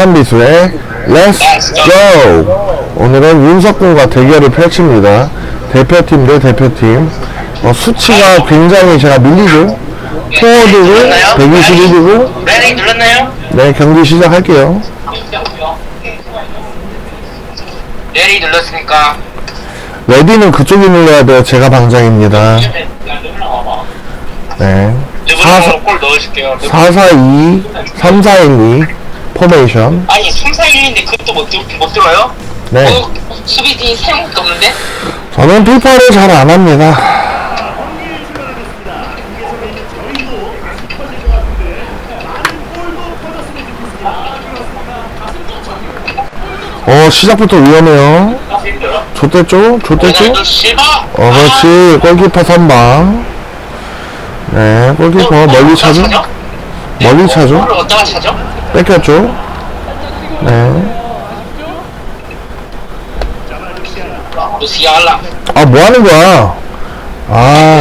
선비수의 Let's Go! 오늘은 윤석군과 대결을 펼칩니다. 대표팀 대 대표팀. 어, 수치가 굉장히 제가 밀리죠. 포워드고 121이고 레디 눌렀나요? 네 경기 시작할게요. 레디 눌렀으니까 레디는 그쪽이 눌러야 돼요. 제가 방장입니다. 네. 누구로 골 넣어줄게요 442, 3412 포메이션. 아니 3, 4, 1인데 그것도 못, 들- 못 들어요? 네. 어, 수비진이 세 명밖에 없는데? 저는 피파를 잘 안 합니다. 어 시작부터 위험해요. 좋댔죠? 좋댔죠? 오늘도 실바! 어 그렇지 골키퍼 선방. 네 골키퍼 멀리 차죠? 멀리 차죠? 골을 어디다가 차죠? 뺏겼죠? 네. 아 뭐 하는 거야? 아.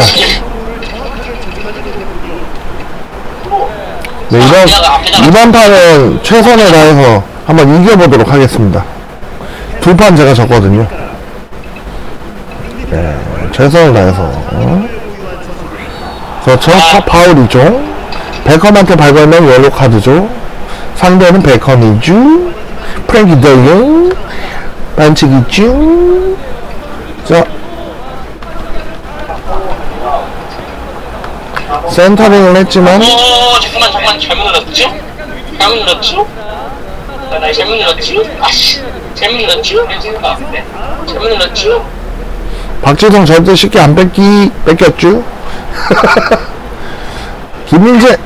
네, 이번, 이번 판은 최선을 다해서 한번 이겨보도록 하겠습니다. 두 판 제가 졌거든요. 네, 최선을 다해서. 어? 그렇죠. 파- 파울이죠. 베컴한테 발걸면 옐로 카드죠. 상대는 베컴이죠. 프랭키 더용. 반칙이죠. 자. 센터링을 했지만, 어 잠깐만 잠깐만 잘못 눌렀죠? 잘못 눌렀죠? 잘못 눌렀죠? 아씨 잘못 눌렀죠? 잘못 눌렀죠? 박지성 절대 쉽게 안 뺏기, 뺏겼죠? 김민재!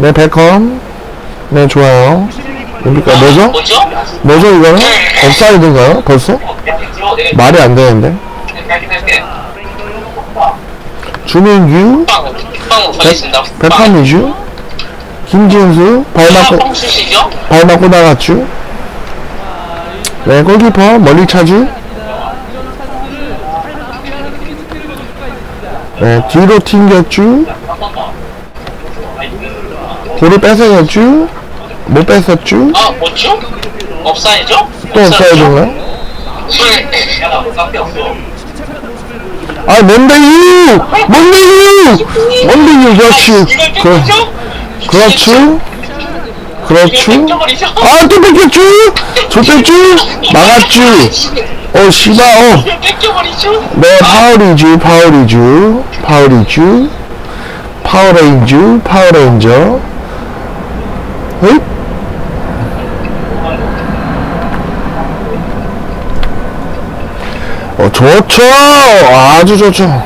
네, 베컴. 네, 좋아요. 뭡니까, 뭐죠? 뭐죠? 뭐죠, 이거는? 업사이드인가요? 벌써? 말이 안 되는데. 주민규, 빵! 빵 보겠습니다 베컴이죠? 김진수, 발 맞고? 발 나갔죠? 네, 골키퍼, 멀리 차죠? 네, 뒤로 튕겼죠? 볼을 뺏어냈죠? 못 뺏었죠? 아 뭐죠? 업사이죠? 또 없어야겠네? 아, 뭔데 유! 뭔데 유! 뭔데 유, 그렇지. 이걸 그, 뺏기죠? 그렇죠? 그렇죠? 아, 또 뺏겼죠? 막았죠? 어, 씨발, 어. 이걸 뺏겨버리죠? 네, 파울이죠, 파울이죠, 파울이죠, 파워레인죠, 파워레인저. 응? 어, 좋죠! 아주 좋죠.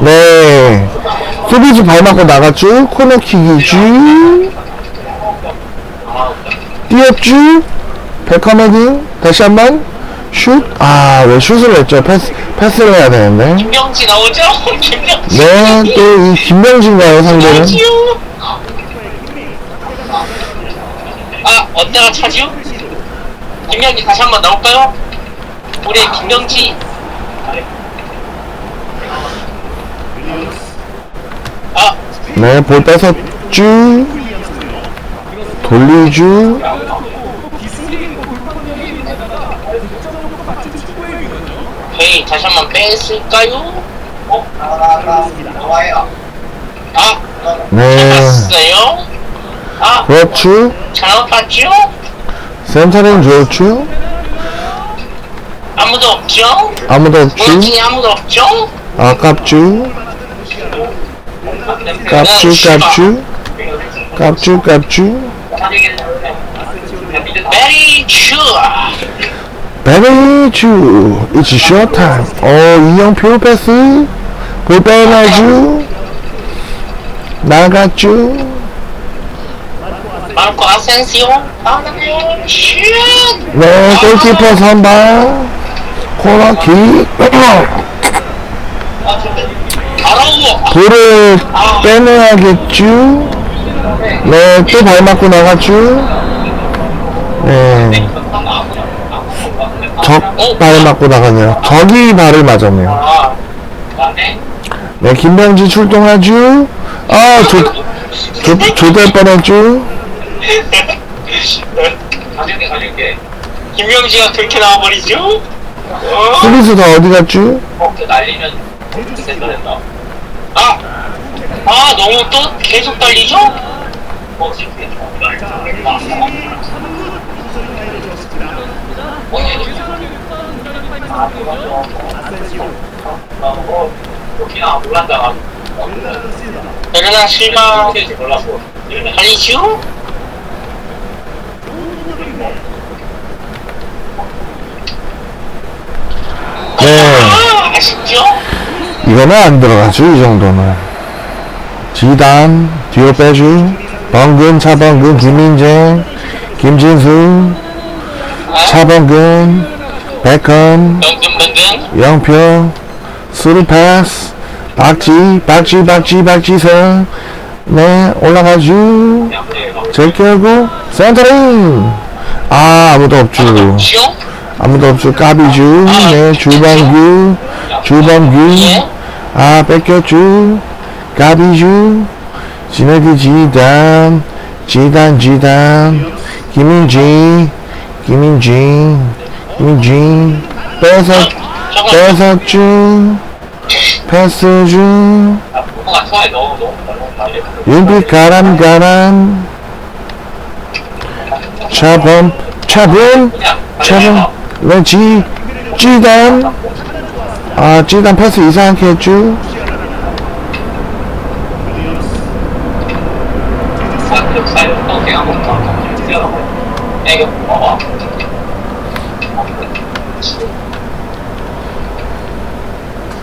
네. 수비수 발 맞고 나갔죠? 코너킥이죠? 뛰었죠? 백커머딩 다시 한 번. 슛? 아, 왜 슛을 했죠? 패스, 패스를 해야 되는데. 김명지 나오죠? 김명지 네, 또 이 김명진가요, 상대는? 김명지요? 아 어디다가 차지요? 김명지 다시 한번 나올까요? 우리 김명지 아 네, 볼 뺏었죠? 돌리죠? 헤이 다시 한번 뺐을까요? 아 네. 봤어요? 아 그렇죠? 잘못 봤죠? 센터링 좋죠? 아무도 없죠? 아무도 없죠? 중에 아무도 없죠? 아깝죠? 깝죠, 깝죠? 깝죠, 깝죠? 메리 츄 베리주 It's short time 어 이영표 패스 볼 빼놔죠 나갔죠 마르코 아센시오 바나네 슛네 골키퍼 선방 코너킥 아라우어 볼을 빼내야겠죠? 네 또 발 맞고 나갔죠? 네 적 발 맞고 나가네요. 적이 발을 맞았네요. 아 네. 네 김병지 출동하죠? 아 좋, 조, 조될 뻔했죠? 가질게 가질게 김명지가 그렇게 나와버리죠? 어? 수비수 다 어디 갔죠? 어, 그 날리면 된다 된다 아! 아 너무 또 계속 달리죠? 어 지금 여기나 몰란다. 베르나 실망 몰랐어. 아니죠? 네. 아, 아쉽죠? 이거는 안 들어가죠, 이 정도는. 지단, 뒤로 빼주. 번근, 차번근, 김민재, 김진수, 아, 차번근, 백헌. 영표, 수루 패스, 박지, 박지, 박지, 박지성. 네, 올라가주. 제끼고, 센터링! 아, 아무도 없죠. 아무도 없죠. 까비주. 네, 주방규. 주방규. 아, 뺏겼죠. 까비주. 지네디 지단. 지단, 지단. 김민지. 김민지. 김민지. 뺏었, 뺏었죠. 패스주. 윤빛 가람, 가람. 차범, 차범. 차범. 네, 지, 지단. 아, 지단 패스 이상하게.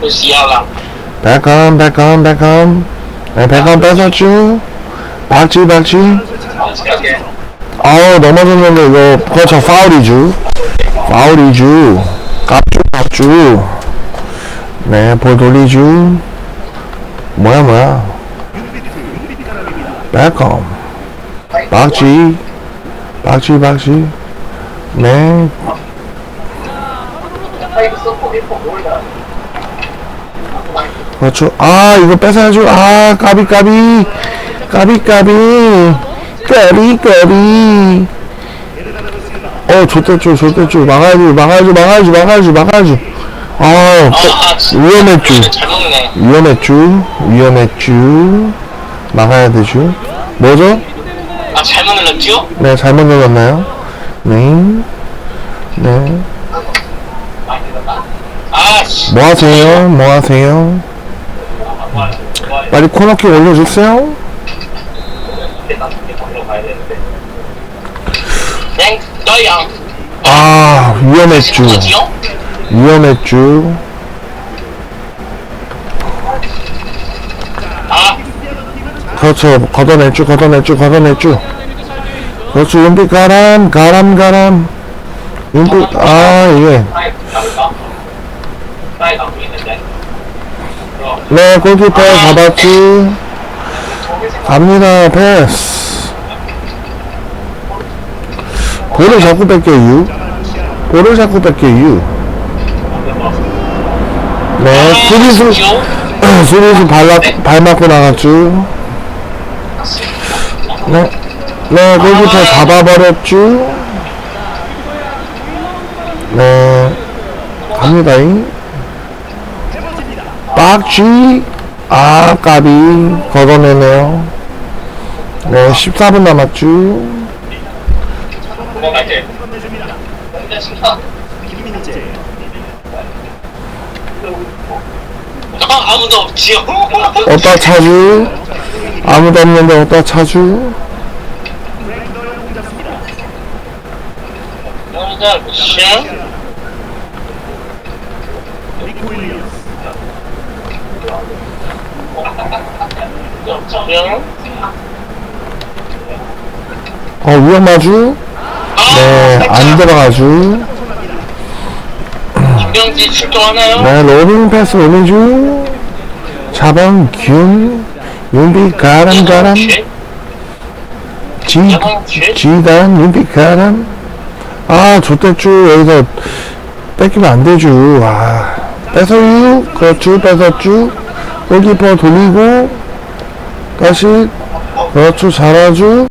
루시아랑 백컴, 백컴, 백컴. 네, 백컴 뺏었죠. 박지, 박지. 어떻게 아우, 넘어졌는데, 이거, 그렇죠. 파울이죠. 파울이죠. 깝죠, 깝죠. 네, 볼 돌리죠. 뭐야, 뭐야. 백컴. 박지. 박지, 박지. 네, 그렇죠. 아, 이거 뺏어야죠. 아, 까비, 까비. 까비, 까비. 까비, 까비. 어, 좋댔죠, 좋댔죠. 막아야지, 막아야지, 막아야지, 막아야지, 막아야지. 아, 아 빼- 위험했죠. 잘 먹네 위험했죠. 위험했죠. 막아야 되죠. 뭐죠? 아 잘못 눌렀죠? 네, 잘못 눌렀나요? 네. 네. 아 씨 뭐 하세요? 뭐 하세요? 빨리 코너킥 올려주세요. 땡 너양 아, 위험했죠. 뭐지요? 위험했죠. 아 그렇죠. 걷어냈죠, 걷어냈죠, 걷어냈죠. 그렇죠. 윤빛 가람, 가람, 가람. 윤빛, 아, 있는데 네, 골키퍼 잡았지. 갑니다, 패스. 볼을 자꾸 뺏겨요. 볼을 자꾸 뺏겨요. 네, 수비수, 수비수 발, 발 맞고 나갔죠. 네, 네, 골키퍼 잡아버렸죠. 네, 갑니다잉. 빡쥐, 아, 까비, 걷어내네요. 네, 14분 남았죠. 도망갈 때 아, 아무도 없지요 어디다 차주? 아무도 없는데 어디다 차주? 어, 위험하죠? 네, 안 들어가죠? 김병지 출동하나요? 네, 로빙 패스 오미주. 자방, 균, 윤비, 가람, 가람. 지, 지단, 윤비, 가람. 아, 좋댔죠. 여기서 뺏기면 안 되죠. 아, 뺏어요. 그렇죠, 뺏었죠. 골키퍼 돌리고, 다시, 그렇죠 잘하죠